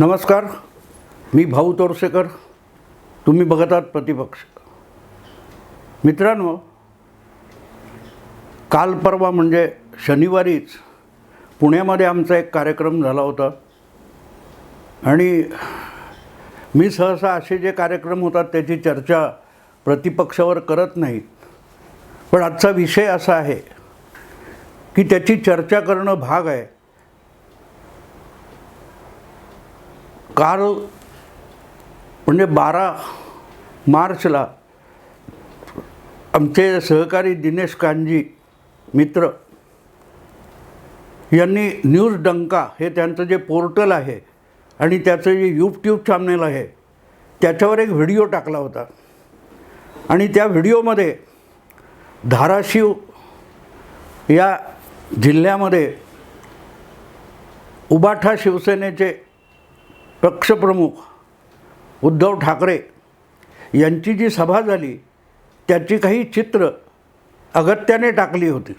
नमस्कार मी भाऊ तोरसेकर. तुम्ही बघत आहात प्रतिपक्ष. मित्रांनो काल परवा म्हणजे शनिवारीच पुण्यामध्ये आमचा एक कार्यक्रम झाला होता. आणि मी सहसा असे जे कार्यक्रम होतात त्याची चर्चा प्रतिपक्षावर करत नाही पण आजचा विषय असा आहे की त्याची चर्चा करणं भाग आहे. काल म्हणजे बारा मार्चला आमचे सहकारी दिनेश कांजी मित्र यांनी न्यूज डंका हे त्यांचं जे पोर्टल आहे आणि त्याचं जे यूट्यूब चॅनल आहे त्याच्यावर एक व्हिडिओ टाकला होता. आणि त्या व्हिडिओमध्ये धाराशिव या जिल्ह्यामध्ये उबाठा शिवसेनेचे पक्षप्रमुख उद्धव ठाकरे यांची जी सभा झाली त्याची काही चित्र अगत्याने टाकली होती.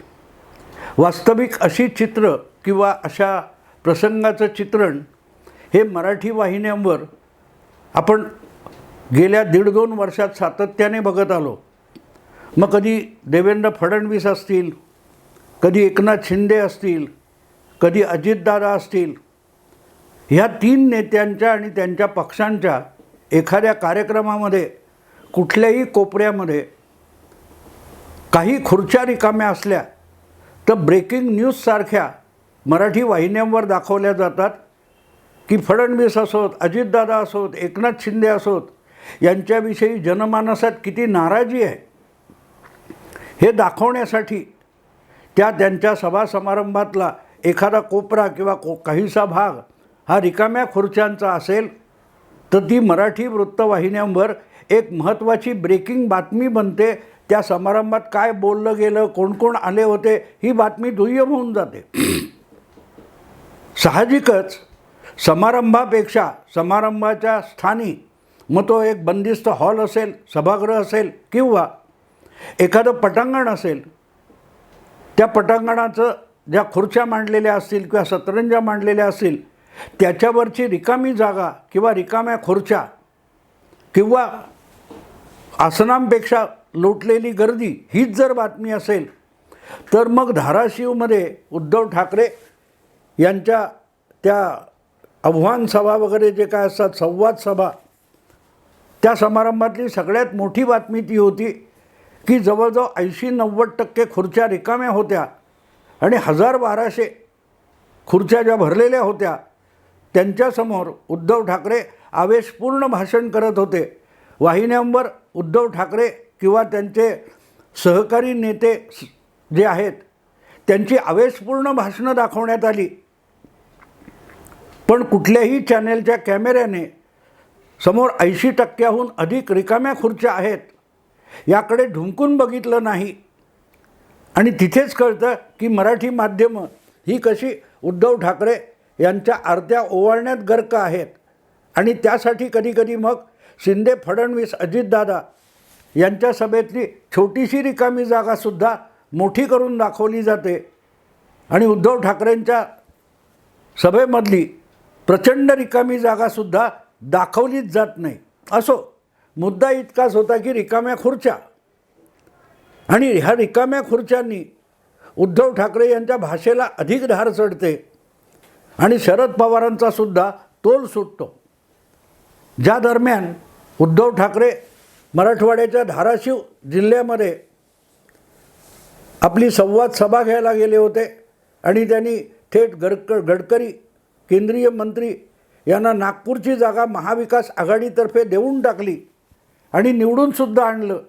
वास्तविक अशी चित्र किंवा अशा प्रसंगाचं चित्रण हे मराठी वाहिन्यांवर आपण गेल्या दीड दोन वर्षात सातत्याने बघत आलो. मग कधी देवेंद्र फडणवीस असतील कधी एकनाथ शिंदे असतील कधी अजितदादा असतील ह्या तीन नेत्यांच्या आणि त्यांच्या पक्षांच्या एखाद्या कार्यक्रमामध्ये कुठल्याही कोपऱ्यामध्ये काही खुर्च्या रिकाम्या असल्या तर ब्रेकिंग न्यूजसारख्या मराठी वाहिन्यांवर दाखवल्या जातात की फडणवीस असोत अजितदादा असोत एकनाथ शिंदे असोत यांच्याविषयी जनमानसात किती नाराजी आहे हे दाखवण्यासाठी त्या त्यांच्या सभा समारंभातला एखादा कोपरा किंवा को काहीसा भाग हा रिकाम्या खुर्च्यांचा असेल तर ती मराठी वृत्तवाहिन्यांवर एक महत्त्वाची ब्रेकिंग बातमी बनते. त्या समारंभात काय बोललं गेलं कोण कोण आले होते ही बातमी दुय्यम होऊन जाते. साहजिकच समारंभापेक्षा समारंभाच्या स्थानी मग तो एक बंदिस्त हॉल असेल सभागृह असेल किंवा एखादं पटांगण असेल त्या पटांगणाचं ज्या खुर्च्या मांडलेल्या असतील किंवा सतरंजा मांडलेल्या असतील त्याच्यावरची रिकामी जागा किंवा रिकाम्या खुर्च्या किंवा आसनांपेक्षा लोटलेली गर्दी हीच जर बातमी असेल तर मग धाराशिवमध्ये उद्धव ठाकरे यांच्या त्या आव्हान सभा वगैरे जे काय असतात संवाद सभा त्या समारंभातली सगळ्यात मोठी बातमी ती होती की जवळजवळ ऐंशी नव्वद टक्के खुर्च्या रिकाम्या होत्या आणि हजार बाराशे खुर्च्या ज्या भरलेल्या होत्या त्यांच्यासमोर उद्धव ठाकरे आवेशपूर्ण भाषण करत होते. वाहिन्यांवर उद्धव ठाकरे किंवा त्यांचे सहकारी नेते जे आहेत त्यांची आवेशपूर्ण भाषणं दाखवण्यात आली. पण कुठल्याही चॅनेलच्या कॅमेऱ्याने समोर ऐंशी टक्क्याहून अधिक रिकाम्या खुर्च्या आहेत. याकडे ढुंकून बघितलं नाही. आणि तिथेच कळतं की मराठी माध्यमं ही कशी उद्धव ठाकरे यांच्या आरत्या ओवाळण्यात गर्क आहेत. आणि त्यासाठी कधीकधी मग शिंदे फडणवीस अजितदादा यांच्या सभेतली छोटीशी रिकामी जागासुद्धा मोठी करून दाखवली जाते. आणि उद्धव ठाकरेंच्या सभेमधली प्रचंड रिकामी जागासुद्धा दाखवलीच जात नाही. असो मुद्दा इतकाच होता की रिकाम्या खुर्च्या. आणि ह्या रिकाम्या खुर्च्यांनी उद्धव ठाकरे यांच्या भाषेला अधिक धार चढते. आणि शरद पवारांचा सुद्धा तोल सुटतो. ज्या दरम्यान उद्धव ठाकरे मराठवाड्याच्या धाराशिव जिल्ह्यामध्ये आपली संवाद सभा घ्यायला गेले होते आणि त्यांनी थेट गडक गडकरी केंद्रीय मंत्री यांना नागपूरची जागा महाविकास आघाडीतर्फे देऊन टाकली आणि निवडूनसुद्धा आणलं.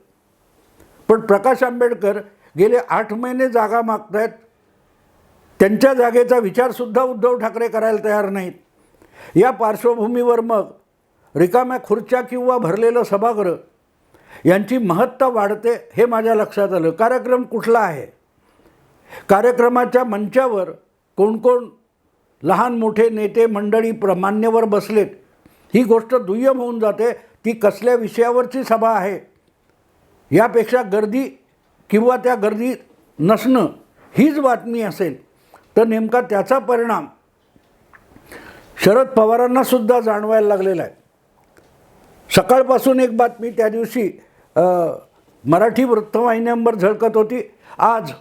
पण प्रकाश आंबेडकर गेले आठ महिने जागा मागतायत. त्यांच्या जागेचा विचारसुद्धा उद्धव ठाकरे करायला तयार नाहीत. या पार्श्वभूमीवर मग रिकाम्या खुर्च्या किंवा भरलेलं सभागृह यांची महत्ता वाढते हे माझ्या लक्षात आलं. कार्यक्रम कुठला आहे? कार्यक्रमाच्या मंचावर कोण कोण लहान मोठे नेते मंडळी प्र मान्यवर बसलेत ही गोष्ट दुय्यम होऊन जाते. ती कसल्या विषयावरची सभा आहे? यापेक्षा गर्दी किंवा त्या गर्दी नसणं हीच बातमी असेल. तर नेमका त्याचा परिणाम शरद पवारांना सुद्धा जाणवायला लागलेला आहे. सकाळपासून एक बातमी त्या दिवशी मराठी वृत्तवाहिन्यांवर झळकत होती. आज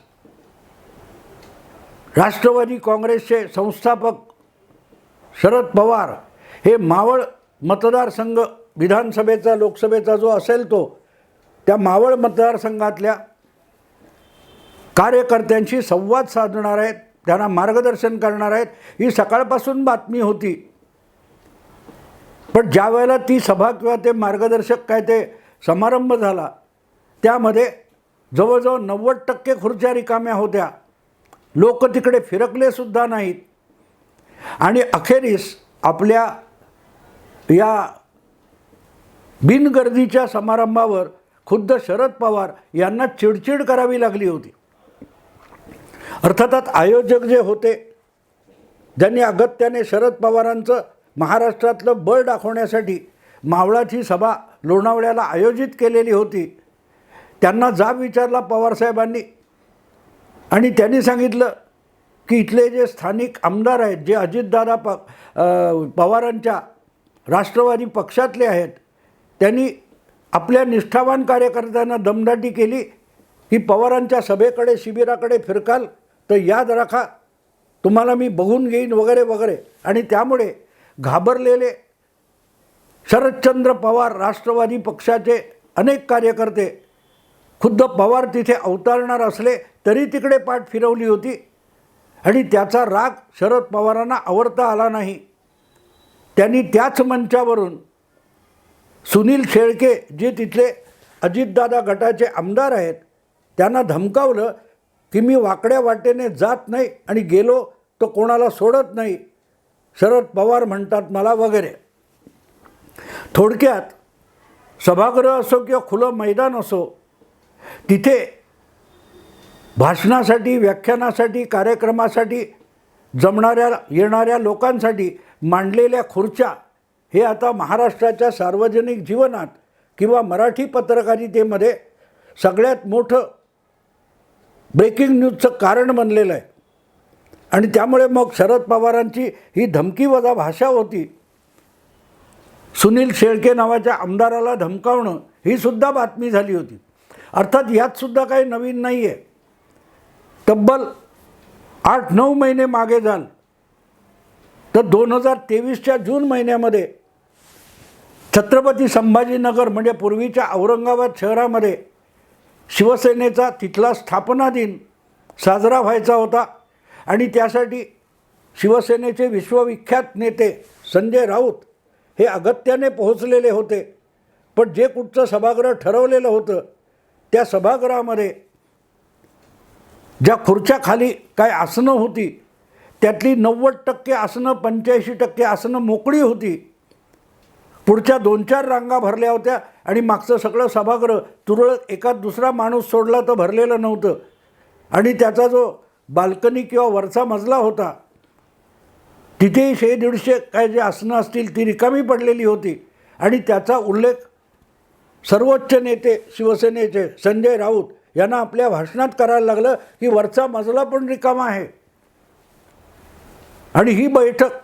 राष्ट्रवादी काँग्रेसचे संस्थापक शरद पवार हे मावळ मतदारसंघ विधानसभेचा लोकसभेचा जो असेल तो त्या मावळ मतदारसंघातल्या कार्यकर्त्यांशी संवाद साधणार आहेत. त्यांना मार्गदर्शन करणार आहेत. ही सकाळपासून बातमी होती. पण ज्या वेळेला ती सभा किंवा ते मार्गदर्शक काय ते समारंभ झाला त्यामध्ये जवळजवळ नव्वद टक्के खुर्च्या रिकाम्या होत्या. लोक तिकडे फिरकलेसुद्धा नाहीत. आणि अखेरीस आपल्या या बिनगर्दीच्या समारंभावर खुद्द शरद पवार यांना चिडचिड करावी लागली होती. अर्थात आयोजक जे होते ज्यांनी अगत्याने शरद पवारांचं महाराष्ट्रातलं बळ दाखवण्यासाठी मावळाची सभा लोणावळ्याला आयोजित केलेली होती त्यांना जाब विचारला पवारसाहेबांनी आणि त्यांनी सांगितलं की इथले जे स्थानिक आमदार आहेत जे अजितदादा प पवारांच्या राष्ट्रवादी पक्षातले आहेत त्यांनी आपल्या निष्ठावान कार्यकर्त्यांना दमदाटी केली की पवारांच्या सभेकडे शिबिराकडे फिरकाल. तर याद राखा तुम्हाला मी बघून घेईन वगैरे वगैरे. आणि त्यामुळे घाबरलेले शरदचंद्र पवार राष्ट्रवादी पक्षाचे अनेक कार्यकर्ते खुद्द पवार तिथे अवतरणार असले तरी तिकडे पाठ फिरवली होती. आणि त्याचा राग शरद पवारांना आवरता आला नाही. त्यांनी त्याच मंचावरून सुनील शेळके जे तिथले अजितदादा गटाचे आमदार आहेत त्यांना धमकावलं की मी वाकड्या वाटेने जात नाही आणि गेलो तर कोणाला सोडत नाही. शरद पवार म्हणतात मला वगैरे. थोडक्यात सभागृह असो किंवा खुलं मैदान असो तिथे भाषणासाठी व्याख्यानासाठी कार्यक्रमासाठी जमणाऱ्या येणाऱ्या लोकांसाठी मांडलेल्या खुर्च्या हे आता महाराष्ट्राच्या सार्वजनिक जीवनात किंवा मराठी पत्रकारितेमध्ये सगळ्यात मोठं ब्रेकिंग न्यूजचं कारण बनलेलं आहे. आणि त्यामुळे मग शरद पवारांची ही धमकीवजा भाषा होती. सुनील शेळके नावाच्या आमदाराला धमकावणं ही सुद्धा बातमी झाली होती. अर्थात यात सुद्धा काही नवीन नाही आहे तब्बल आठ नऊ महिने मागे जाल. तर दोन हजार तेवीसच्या जून महिन्यामध्ये छत्रपती संभाजीनगर म्हणजे पूर्वीच्या औरंगाबाद शहरामध्ये शिवसेनेचा तिथला स्थापना दिन साजरा व्हायचा होता. आणि त्यासाठी शिवसेनेचे विश्वविख्यात नेते संजय राऊत हे अगत्याने पोहोचलेले होते. पण जे कुठचं सभागृह ठरवलेलं होतं त्या सभागृहामध्ये ज्या खुर्च्याखाली काय आसनं होती त्यातली नव्वद टक्के आसनं पंच्याऐंशी टक्के आसनं मोकळी होती. पुढच्या दोन चार रांगा भरल्या होत्या आणि मागचं सगळं सभागृह तुरळक एका दुसरा माणूस सोडला तर भरलेलं नव्हतं. आणि त्याचा जो बाल्कनी किंवा वरचा मजला होता तिथेही शे दीडशे काय जे आसनं असतील ती रिकामी पडलेली होती. आणि त्याचा उल्लेख सर्वोच्च नेते शिवसेनेचे संजय राऊत यांना आपल्या भाषणात करायला लागलं की वरचा मजला पण रिकामा आहे. आणि ही बैठक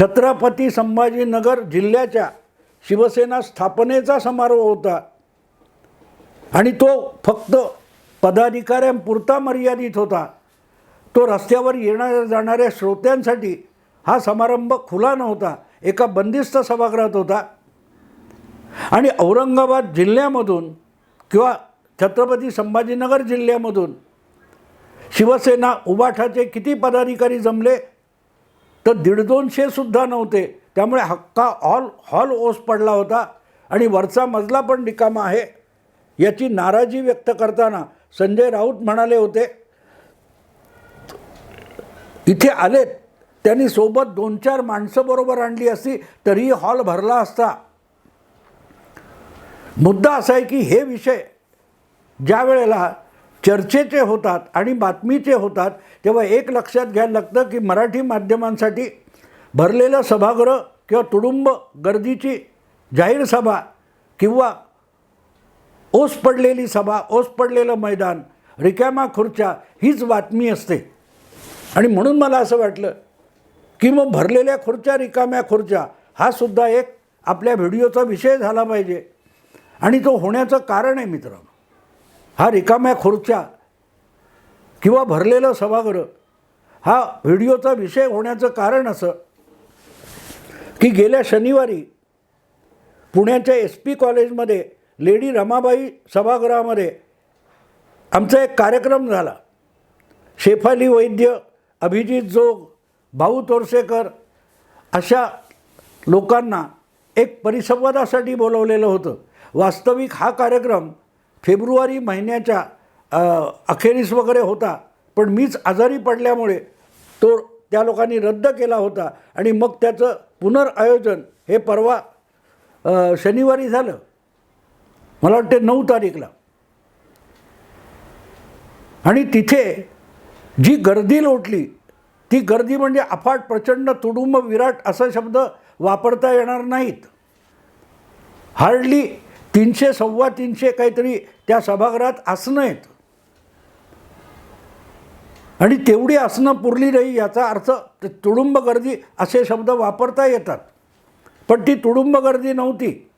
छत्रपती संभाजीनगर जिल्ह्याच्या शिवसेना स्थापनेचा समारोह होता. आणि तो फक्त पदाधिकाऱ्यांपुरता मर्यादित होता. तो रस्त्यावर येणाऱ्या जाणाऱ्या श्रोत्यांसाठी हा समारंभ खुला नव्हता. एका बंदिस्त सभागृहात होता. आणि औरंगाबाद जिल्ह्यामधून किंवा छत्रपती संभाजीनगर जिल्ह्यामधून शिवसेना उबाठाचे किती पदाधिकारी जमले? तर दीड दोनशेसुद्धा नव्हते. त्यामुळे हक्का हॉल हॉल ओस पडला होता आणि वरचा मजला पण रिकामा आहे. याची नाराजी व्यक्त करताना संजय राऊत म्हणाले होते इथे आलेत. त्यांनी सोबत दोन चार माणसं बरोबर आणली असती तरीही हॉल भरला असता. मुद्दा असा आहे की हे विषय ज्या वेळेला चर्चेचे होतात आणि बातमीचे होतात तेव्हा एक लक्षात घ्यायला लागतं की मराठी माध्यमांसाठी भरलेलं सभागृह किंवा तुडुंब गर्दीची जाहीर सभा किंवा ओस पडलेली सभा ओस पडलेलं मैदान रिकामा खुर्च्या हीच बातमी असते. आणि म्हणून मला असं वाटलं की मग भरलेल्या खुर्च्या रिकाम्या खुर्च्या हा सुद्धा एक आपल्या व्हिडिओचा विषय झाला पाहिजे. आणि तो होण्याचं कारण आहे मित्रांनो. हा रिकाम्या खुर्च्या किंवा भरलेलं सभागृह हा व्हिडिओचा विषय होण्याचं कारण असं की गेल्या शनिवारी पुण्याच्या एस पी कॉलेजमध्ये लेडी रमाबाई सभागृहामध्ये आमचा एक कार्यक्रम झाला. शेफाली वैद्य अभिजित जोग भाऊ तोरसेकर अशा लोकांना एक परिसंवादासाठी बोलवलेलं होतं. वास्तविक हा कार्यक्रम फेब्रुवारी महिन्याच्या अखेरीस वगैरे होता. पण मीच आजारी पडल्यामुळे तो त्या लोकांनी रद्द केला होता. आणि मग त्याचं पुनर्आयोजन हे परवा शनिवारी झालं. मला वाटते नऊ तारीखला. आणि तिथे जी गर्दी लोटली ती गर्दी म्हणजे अफाट प्रचंड तुडुंब विराट असा शब्द वापरता येणार नाहीत. हार्डली तीनशे सव्वा तीनशे काहीतरी त्या सभागृहात आसनं आहेत. आणि तेवढी आसनं पुरली नाही याचा अर्थ तुडुंब गर्दी असे शब्द वापरता येतात. पण ती तुडुंब गर्दी नव्हती.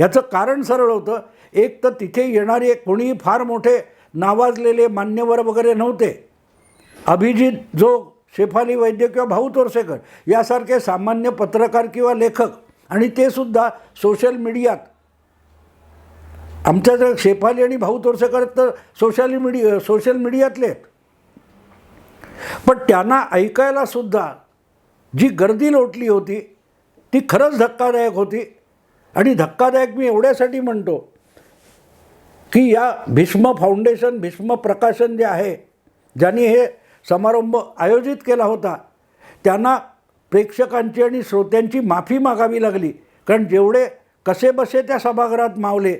याचं कारण सरळ होतं. एक तर तिथे येणारे कोणीही फार मोठे नावाजलेले मान्यवर वगैरे नव्हते. अभिजित जो शेफाली वैद्य किंवा भाऊ तोरसेकर यासारखे सामान्य पत्रकार किंवा लेखक आणि ते सुद्धा सोशल मीडियात आमच्या जर शेफाली आणि भाऊ तोरसेकर तर सोशल मीडिया सोशल मीडियातले आहेत. पण त्यांना ऐकायला सुद्धा जी गर्दी लोटली होती ती खरंच धक्कादायक होती. आणि धक्कादायक मी एवढ्यासाठी म्हणतो की या भीष्म फाउंडेशन भीष्म प्रकाशन जे आहे ज्यांनी हे समारंभ आयोजित केला होता त्यांना प्रेक्षकांची आणि श्रोत्यांची माफी मागावी लागली. कारण जेवढे कसे बसे त्या सभागृहात मावले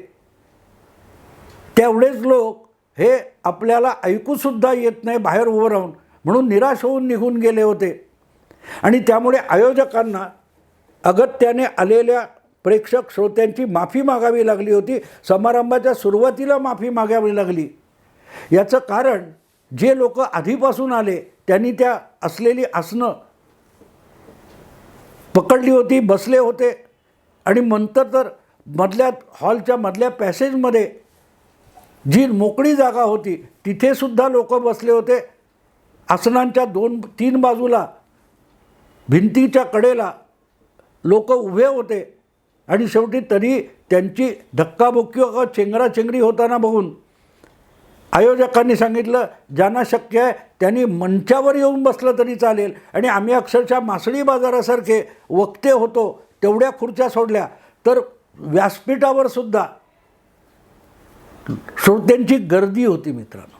तेवढेच लोक हे आपल्याला ऐकूसुद्धा येत नाही बाहेर उभं राहून. म्हणून निराश होऊन निघून गेले होते. आणि त्यामुळे आयोजकांना अगत्याने आलेल्या प्रेक्षक श्रोत्यांची माफी मागावी लागली होती. समारंभाच्या सुरुवातीला माफी मागावी लागली. याचं कारण जे लोक आधीपासून आले त्यांनी त्या असलेली आसनं पकडली होती बसले होते. आणि नंतर तर मधल्या हॉलच्या मधल्या पॅसेजमध्ये जी मोकळी जागा होती तिथेसुद्धा लोक बसले होते. आसनांच्या दोन तीन बाजूला भिंतीच्या कडेला लोक उभे होते. आणि शेवटी तरी त्यांची धक्काबुक्की व चेंगराचेंगरी होताना बघून आयोजकांनी सांगितलं ज्यांना शक्य आहे त्यांनी मंचावर येऊन बसलं तरी चालेल. आणि आम्ही अक्षरशः मासळी बाजारासारखे वक्ते होतो तेवढ्या खुर्च्या सोडल्या. तर व्यासपीठावर सुद्धा श्रोत्यांची गर्दी होती मित्रांनो.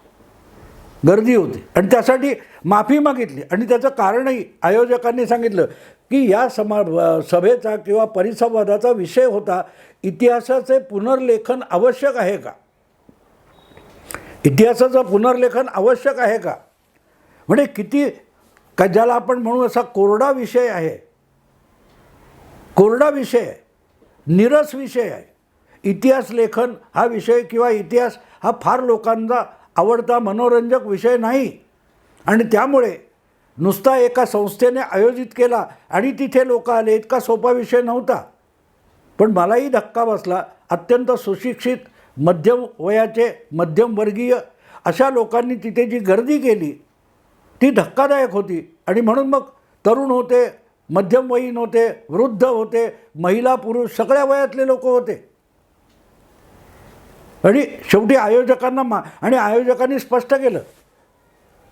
गर्दी होती. आणि त्यासाठी माफी मागितली. आणि त्याचं कारणही आयोजकांनी सांगितलं की या समा सभेचा किंवा परिसंवादाचा विषय होता इतिहासाचे पुनर्लेखन आवश्यक आहे का? इतिहासाचं पुनर्लेखन आवश्यक आहे का? म्हणजे किती का ज्याला आपण म्हणू असा कोरडा विषय आहे. कोरडा विषय आहे. निरस विषय आहे. इतिहास लेखन हा विषय किंवा इतिहास हा फार लोकांचा आवडता मनोरंजक विषय नाही. आणि त्यामुळे नुसता एका संस्थेने आयोजित केला आणि तिथे लोक आले इतका सोपा विषय नव्हता. पण मलाही धक्का बसला अत्यंत सुशिक्षित मध्यम वयाचे मध्यमवर्गीय अशा लोकांनी तिथे जी गर्दी केली ती धक्कादायक होती. आणि म्हणून मग तरुण होते मध्यमवयीन होते वृद्ध होते महिला पुरुष सगळ्या वयातले लोक होते. आणि शेवटी आयोजकांना मा आणि आयोजकांनी स्पष्ट केलं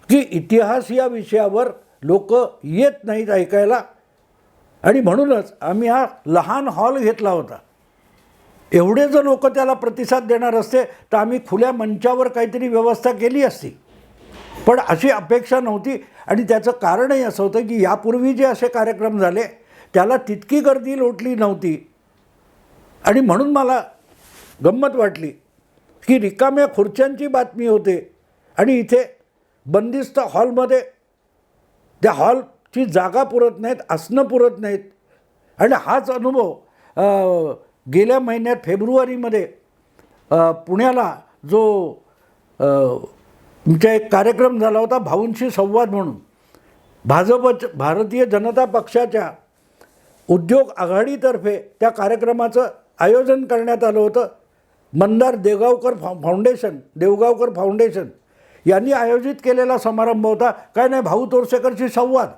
की इतिहास या विषयावर लोक येत नाहीत ऐकायला. आणि म्हणूनच आम्ही हा लहान हॉल घेतला होता. एवढे जर लोक त्याला प्रतिसाद देणार असते तर आम्ही खुल्या मंचावर काहीतरी व्यवस्था केली असती. पण अशी अपेक्षा नव्हती आणि त्याचं कारणही असं होतं की यापूर्वी जे असे कार्यक्रम झाले त्याला तितकी गर्दी लोटली नव्हती. आणि म्हणून मला गंमत वाटली की रिकाम्या खुर्च्यांची बातमी होते. आणि इथे बंदिस्त हॉलमध्ये त्या हॉलची जागा पुरत नाहीत आसनं पुरत नाहीत. आणि हाच अनुभव गेल्या महिन्यात फेब्रुवारीमध्ये पुण्याला जो अ, एक कार्यक्रम झाला होता भाऊंशी संवाद म्हणून. भाजपच भारतीय जनता पक्षाच्या उद्योग आघाडीतर्फे त्या कार्यक्रमाचं आयोजन करण्यात आलं होतं. मंदार देवगावकर फा फाउंडेशन देवगावकर फाउंडेशन यांनी आयोजित केलेला समारंभ होता. काय नाही भाऊ तोरसेकरशी संवाद.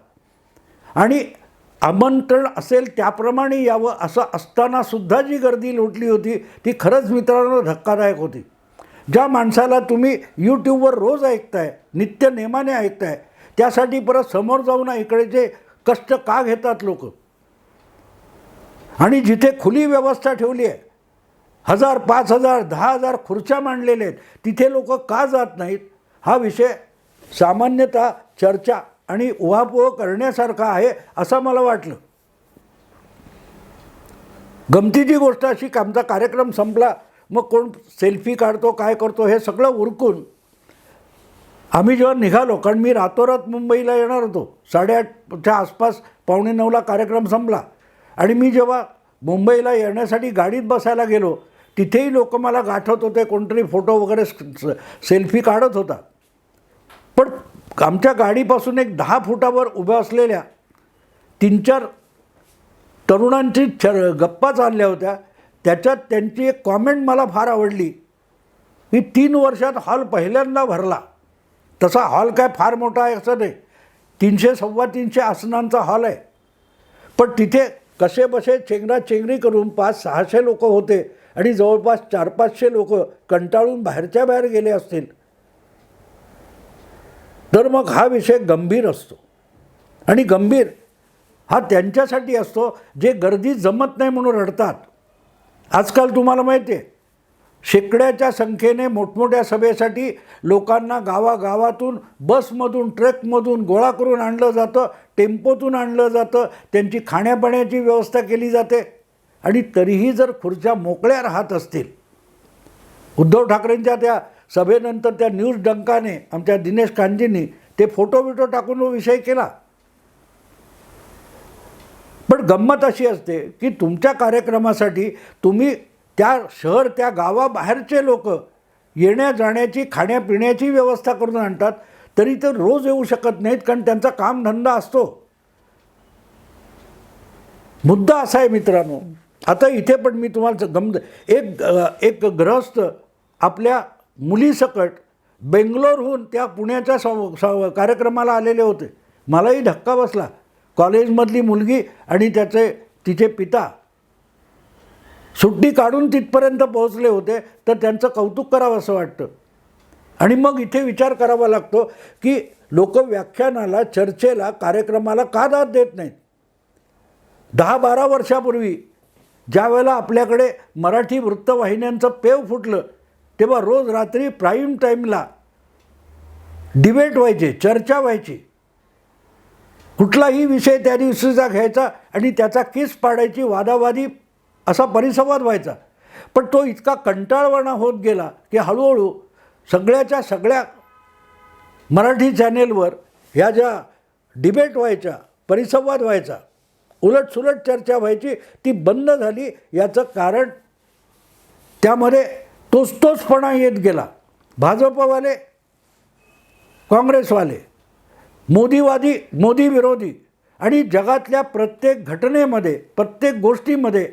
आणि आमंत्रण असेल त्याप्रमाणे यावं असं असतानासुद्धा जी गर्दी लोटली होती ती खरंच मित्रांनो धक्कादायक होती. ज्या माणसाला तुम्ही यूट्यूबवर रोज ऐकताय नित्य नेमाने ऐकताय त्यासाठी परत समोर जाऊन इकडेचे कष्ट का घेतात लोक? आणि जिथे खुली व्यवस्था ठेवली आहे हजार पाच हजार दहा हजार खुर्च्या मांडलेल्या आहेत. तिथे लोक का जात नाहीत? हा विषय सामान्यतः चर्चा आणि उहापोह करण्यासारखा आहे असं मला वाटलं. गमतीची गोष्ट अशी की आमचा कार्यक्रम संपला मग कोण सेल्फी काढतो काय करतो हे सगळं उरकून आम्ही जेव्हा निघालो कारण मी रातोरात मुंबईला येणार होतो साडेआठच्या आसपास पावणे नऊला कार्यक्रम संपला. आणि मी जेव्हा मुंबईला येण्यासाठी गाडीत बसायला गेलो तिथेही लोक मला गाठत होते कोणतरी फोटो वगैरे स- सेल्फी काढत होता. पण आमच्या गाडीपासून एक दहा फुटावर उभ्या असलेल्या तीन चार तरुणांची चर गप्पा चालल्या होत्या. त्याच्यात त्यांची एक कॉमेंट मला फार आवडली की तीन वर्षात हॉल पहिल्यांदा भरला. तसा हॉल काय फार मोठा आहे असं नाही. तीनशे सव्वा तीनशे आसनांचा हॉल आहे. पण तिथे कसे बसे चेंगरा चेंगरी करून पाच सहाशे लोक होते आणि जवळपास चार पाचशे लोक कंटाळून बाहेरच्या बाहेर गेले असतील. तर मग हा विषय गंभीर असतो. आणि गंभीर हा त्यांच्यासाठी असतो जे गर्दी जमत नाही म्हणून रडतात. आजकाल तुम्हाला माहिती आहे शेकड्याच्या संख्येने मोठमोठ्या सभेसाठी लोकांना गावागावातून बसमधून ट्रकमधून गोळा करून आणलं जातं टेम्पोतून आणलं जातं त्यांची खाण्यापिण्याची व्यवस्था केली जाते. आणि तरीही जर खुर्च्या मोकळ्या राहत असतील. उद्धव ठाकरेंच्या त्या सभेनंतर त्या न्यूज डंकाने आमच्या दिनेश कांजींनी ते फोटो बिटो टाकून विषय केला. पण गंमत अशी असते की तुमच्या कार्यक्रमासाठी तुम्ही त्या शहर त्या गावाबाहेरचे लोक येण्या जाण्याची खाण्यापिण्याची व्यवस्था करून आणतात तरी ते रोज येऊ शकत नाहीत कारण त्यांचा कामधंदा असतो. मुद्दा असा आहे मित्रांनो. आता इथे पण मी तुम्हाला गम एक एक ग्रहस्थ आपल्या मुलीसकट बेंगलोरहून त्या पुण्याच्या सव स कार्यक्रमाला आलेले होते. मलाही धक्का बसला. कॉलेजमधली मुलगी आणि त्याचे तिचे पिता सुट्टी काढून तिथपर्यंत पोहोचले होते तर त्यांचं कौतुक करावं असं वाटतं. आणि मग इथे विचार करावा लागतो की लोक व्याख्यानाला चर्चेला कार्यक्रमाला का दाद देत नाहीत? दहा बारा वर्षापूर्वी ज्यावेळेला आपल्याकडे मराठी वृत्तवाहिन्यांचं पेव फुटलं तेव्हा रोज रात्री प्राईम टाईमला डिबेट व्हायचे चर्चा व्हायची. कुठलाही विषय त्या दिवशीचा घ्यायचा आणि त्याचा किस पाडायची वादावादी असा परिसंवाद व्हायचा. पण तो इतका कंटाळवाणा होत गेला की हळूहळू सगळ्याच्या सगळ्या मराठी चॅनेलवर ह्या ज्या डिबेट व्हायच्या परिसंवाद व्हायचा उलटसुलट चर्चा व्हायची ती बंद झाली. याचं कारण त्यामध्ये तोच तोचपणा येत गेला. भाजपवाले काँग्रेसवाले मोदीवादी मोदी विरोधी आणि जगातल्या प्रत्येक घटनेमध्ये प्रत्येक गोष्टीमध्ये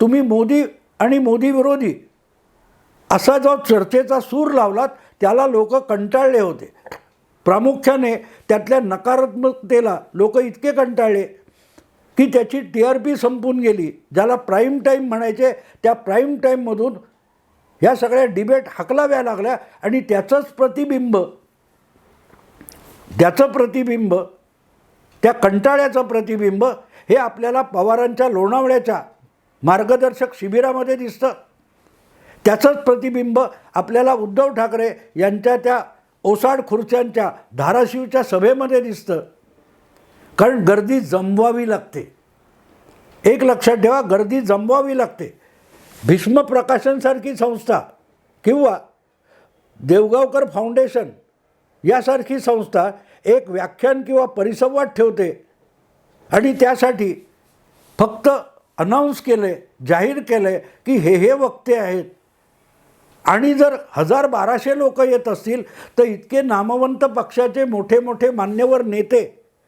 तुम्ही मोदी आणि मोदी विरोधी असा जो चर्चेचा सूर लावलात त्याला लोक कंटाळले होते. प्रामुख्याने त्यातल्या नकारात्मकतेला लोक इतके कंटाळले की त्याची टी आर पी संपून गेली ज्याला प्राईम टाईम म्हणायचे त्या प्राईम टाईममधून ह्या सगळ्या डिबेट हकलाव्या लागल्या आणि त्याचंच प्रतिबिंब त्याचं प्रतिबिंब त्या कंटाळ्याचं प्रतिबिंब हे आपल्याला पवारांच्या लोणावळ्याच्या मार्गदर्शक शिबिरामध्ये दिसतं. त्याचंच प्रतिबिंब आपल्याला उद्धव ठाकरे यांच्या त्या ओसाड खुर्च्यांच्या धाराशिवच्या सभेमध्ये दिसतं. कारण गर्दी जमवावी लागते. एक लक्षात ठेवा गर्दी जमवावी लागते. भीष्म प्रकाशनसारखी संस्था किंवा देवगावकर फाउंडेशन यासारखी संस्था एक व्याख्यान किंवा परिसंवाद ठेवते. आणि त्यासाठी फक्त अनाऊन्स केले जाहीर केले की हे हे वक्ते आहेत. आणि जर हजार बाराशे लोक येत असतील तर इतके नामवंत पक्षाचे मोठे मोठे मान्यवर नेते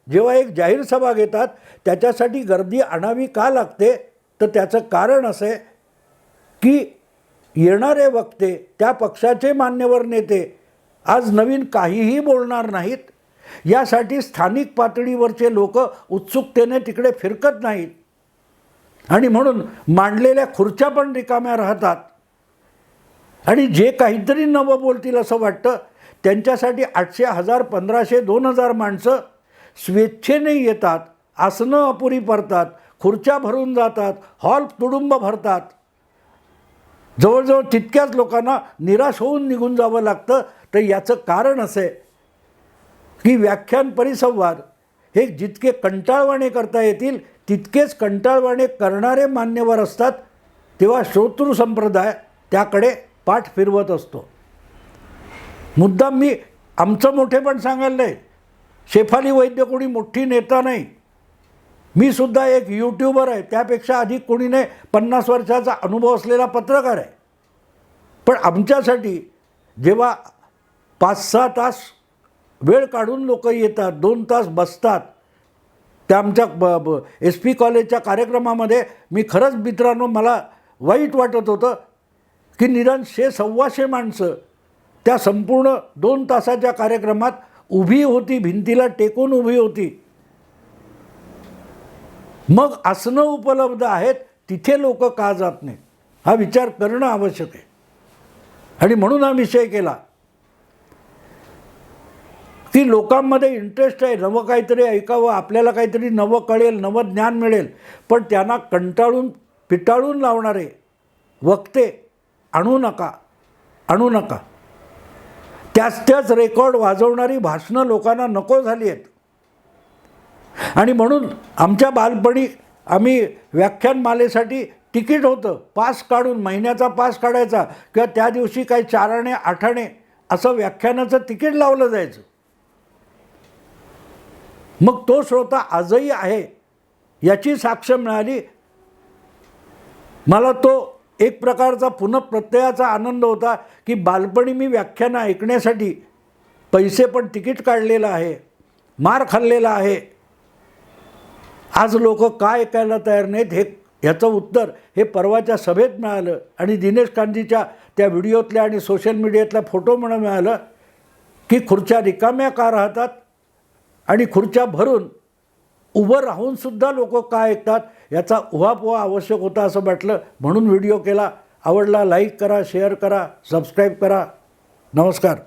जेव्हा एक जाहीर सभा घेतात त्याच्यासाठी गर्दी आणावी का लागते? तर त्याचं कारण असे की येणारे वक्ते त्या पक्षाचे मान्यवर नेते आज नवीन काहीही बोलणार नाहीत. यासाठी स्थानिक पातळीवरचे लोक उत्सुकतेने तिकडे फिरकत नाहीत. आणि म्हणून मांडलेल्या खुर्च्या पण रिकाम्या राहतात. आणि जे काहीतरी नवं बोलतील असं वाटतं त्यांच्यासाठी आठशे हजार पंधराशे दोन हजार माणसं स्वेच्छेने येतात आसनं अपुरी पडतात खुर्च्या भरून जातात हॉल तुडुंब भरतात. जवळजवळ तितक्याच लोकांना निराश होऊन निघून जावं लागतं. तर याचं कारण असं आहे की व्याख्यान परिसंवाद हे जितके कंटाळवाणे करता येतील तितकेच कंटाळवाणे करणारे मान्यवर असतात तेव्हा श्रोतृ संप्रदाय त्याकडे पाठ फिरवत असतो. मुद्दाम मी आमचं मोठेपण सांगायला नाही शेफाली वैद्य कोणी मोठी नेता नाही. मी सुद्धा एक यूट्यूबर आहे त्यापेक्षा अधिक कोणी नाही पन्नास वर्षाचा अनुभव असलेला पत्रकार आहे. पण आमच्यासाठी जेव्हा पाच सहा तास वेळ काढून लोक येतात दोन तास बसतात त्या आमच्या ब ब एस पी कॉलेजच्या कार्यक्रमामध्ये मी खरंच मित्रांनो मला वाईट वाटत होतं की निदान शे सव्वाशे माणसं त्या संपूर्ण दोन तासाच्या कार्यक्रमात उभी होती भिंतीला टेकून उभी होती. मग आसनं उपलब्ध आहेत तिथे लोक का जात नाहीत? हा विचार करणं आवश्यक आहे. आणि म्हणून हा विषय केला. ती लोकांमध्ये इंटरेस्ट आहे. नवं काहीतरी ऐकावं आपल्याला काहीतरी नवं कळेल नवं ज्ञान मिळेल. पण त्यांना कंटाळून पिटाळून लावणारे वक्ते आणू नका आणू नका. त्याच त्याच रेकॉर्ड वाजवणारी भाषणं लोकांना नको झाली आहेत आणि म्हणून आमच्या बालपणी आम्ही व्याख्यानमालेसाठी तिकीट होतं. पास काढून महिन्याचा पास काढायचा किंवा त्या दिवशी काही चाराणे आठाणे असं व्याख्यानाचं तिकीट लावलं जायचं. मग तो श्रोता आजही आहे याची साक्ष मिळाली. मला तो एक प्रकारचा पुनःप्रत्ययाचा आनंद होता की बालपणी मी व्याख्यानं ऐकण्यासाठी पैसे पण तिकीट काढलेलं आहे मार खाल्लेला आहे. आज लोक काय ऐकायला तयार नाहीत हे ह्याचं उत्तर हे परवाच्या सभेत मिळालं आणि दिनेश कांजीच्या त्या व्हिडिओतल्या आणि सोशल मीडियातल्या फोटोमुळं मिळालं की खुर्च्या रिकाम्या का राहतात? आणि खुर्च्या भरून उभं राहूनसुद्धा लोक का ऐकतात? याचा उहापोहा आवश्यक होता असं वाटलं. म्हणून व्हिडिओ केला. आवडला लाईक करा शेअर करा सबस्क्राईब करा. नमस्कार.